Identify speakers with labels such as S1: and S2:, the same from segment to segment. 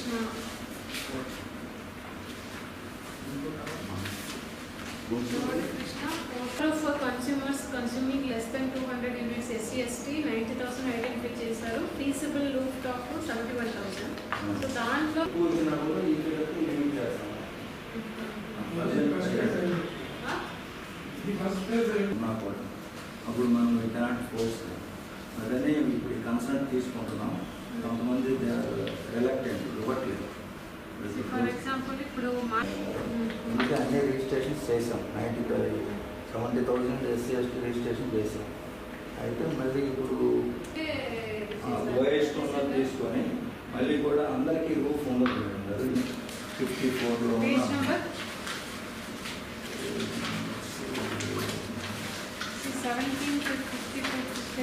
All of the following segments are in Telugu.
S1: Krishna Lord Krishna, quota for consumers consuming less than 200 units SC ST 90,000 identify చేశారు feasible loop top seventy one thousand so దాంట్లో
S2: అప్పుడు మనం కెనాట్ ఫోర్స్ అదనే ఇప్పుడు కన్సర్న్ తీసుకుంటున్నాం. కొంతమంది రిలక్టెంట్ ఇవ్వట్లేదు. అందుకే అన్ని రిజిస్ట్రేషన్స్ చేసాం ninety seventy thousand SC ST registration చేసాం అయితే మళ్ళీ ఇప్పుడు లోయెస్ట్ ఉన్నది తీసుకొని మళ్ళీ కూడా అందరికీ రూఫ్ ఉండదు గారు ఫిఫ్టీ ఫోర్లో ఉన్న
S1: సెవెంటీన్ ఫిఫ్టీ ఫిఫ్టీ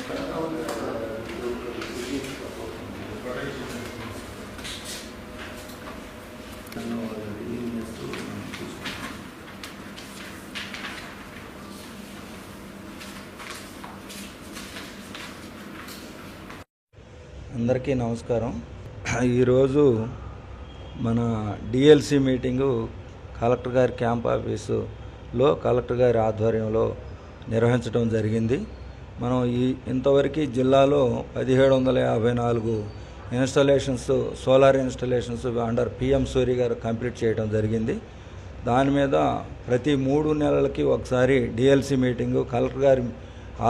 S2: అందరికీ నమస్కారం. ఈరోజు మన డిఎల్సి మీటింగు కలెక్టర్ గారి క్యాంప్ ఆఫీసులో కలెక్టర్ గారి ఆధ్వర్యంలో నిర్వహించడం జరిగింది. మనం ఈ ఇంతవరకు జిల్లాలో పదిహేడు వందల యాభై నాలుగు installations solar installations under PM Suri గారు కంప్లీట్ చేయడం జరిగింది. దాని మీద ప్రతి మూడు నెలలకి ఒకసారి డిఎల్సి మీటింగు కలెక్టర్ గారి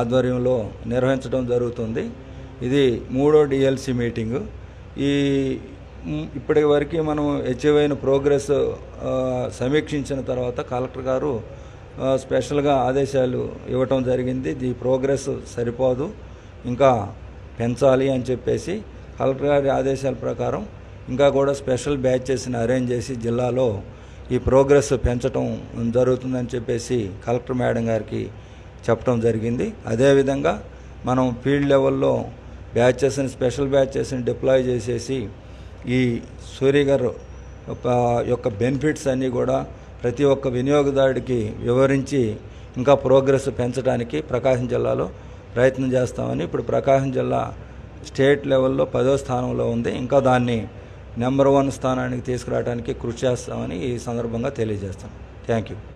S2: ఆధ్వర్యంలో నిర్వహించడం జరుగుతుంది. ఇది మూడో డిఎల్సి మీటింగు ఈ ఇప్పటి వరకు మనం అచీవ్ అయిన ప్రోగ్రెస్ సమీక్షించిన తర్వాత కలెక్టర్ గారు స్పెషల్గా ఆదేశాలు ఇవ్వటం జరిగింది. ఈ ప్రోగ్రెస్ సరిపోదు. ఇంకా పెంచాలి అని చెప్పేసి కలెక్టర్ గారి ఆదేశాల ప్రకారం ఇంకా కూడా స్పెషల్ బ్యాచెస్ని అరేంజ్ చేసి జిల్లాలో ఈ ప్రోగ్రెస్ పెంచడం జరుగుతుందని చెప్పేసి కలెక్టర్ మేడం గారికి చెప్పడం జరిగింది. అదేవిధంగా మనం ఫీల్డ్ లెవెల్లో బ్యాచెస్ని స్పెషల్ బ్యాచెస్ని డిప్లాయ్ చేసేసి ఈ సూర్య గారు యొక్క- బెనిఫిట్స్ అన్నీ కూడా ప్రతి ఒక్క వినియోగదారుడికి వివరించి ఇంకా ప్రోగ్రెస్ పెంచడానికి ప్రకాశం జిల్లాలో ప్రయత్నం చేస్తామని ఇప్పుడు ప్రకాశం జిల్లా స్టేట్ లెవెల్లో పదో స్థానంలో ఉంది. ఇంకా దాన్ని నెంబర్ వన్ స్థానానికి తీసుకురావడానికి కృషి చేస్తామని ఈ సందర్భంగా తెలియజేస్తాం. Thank you.